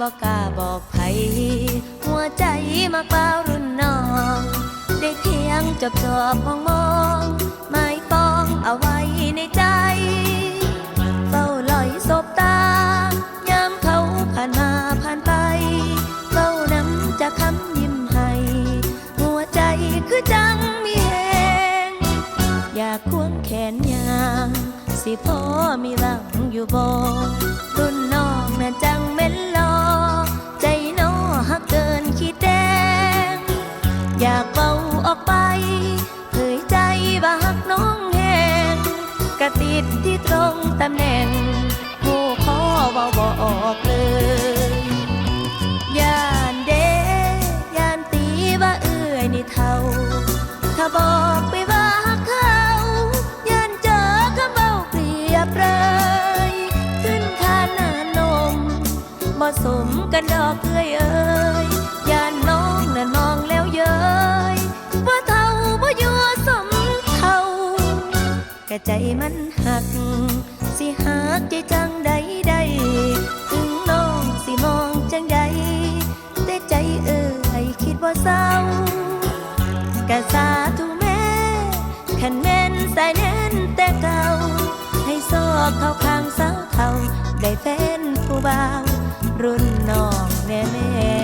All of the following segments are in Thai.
บอกกล้าบอกไผหัวใจมักเปล่ารุ่นน้อง ได้เพียงจบจอบมองมองไม่ปองเอาไว้ในใจ เฝ้าลอยสบตายามเขาผ่านมาผ่านไปเฝ้านำจะคำยิ้มให้หัวใจคือจังมีแหงอยากควงแขนยางสิพอมีหวังอยู่บ่รุ่นน้องน่ะจังเม็นลอ กะติดที่ตรงตำแหน่งหูขอเบาบออกเลยย่านเดย่านตีว่าเอื่อยนี่เท่า ถ้าบอกไปว่าหักเขาย่านเจอคำเบาเปรียบเลยขึ้นคานานมบ่สมกันดอกเอ้ยเอ้ย กะใจมันหัก สิหักใจจังใดใดถึงน้องสิมองจังใดแต่ใจเอ่ยคิดว่าเศร้ากะสาธุแม่ขันแม่นสายแน่นแต่เก่า ให้ซอกเข้าข้างสาวเท่า ได้แฟนผู้บ่าวรุ่นน้องแน่แน่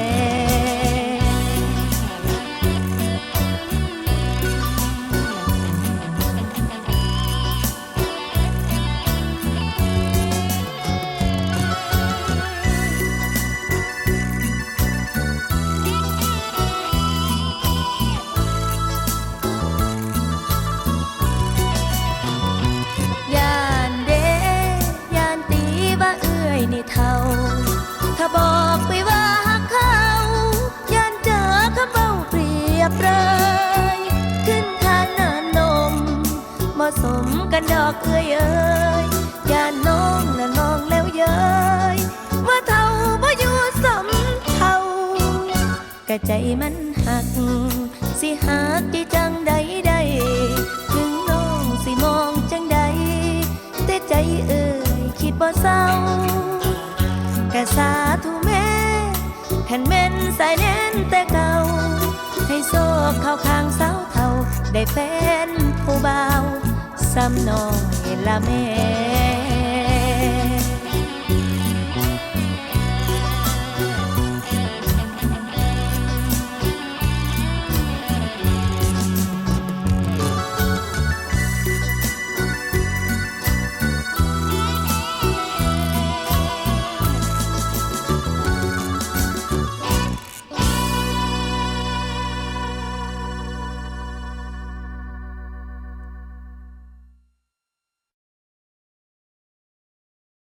่เท่า ถ้าบอกไปว่าหักเขาย่านเจอคำเบาเปรียบเลย ขึ้นทานนานมเหมาะสมกันดอกเอ้ยเอ้ยย่านน้องน่ะน้องแล้วเย้ยว่าเท่าบ่อยู่สมเท่ากะใจมันหัก สิหักใจจังใดใดถึงน้องสิมองจังใดแต่ใจเอ่ยคิดบ่เศร้า สายแน่นแต่เก่า ให้โซกเข้าข้างสาวเท่า ได้แฟนผู้บ่าวซ้ำน้อยละแม่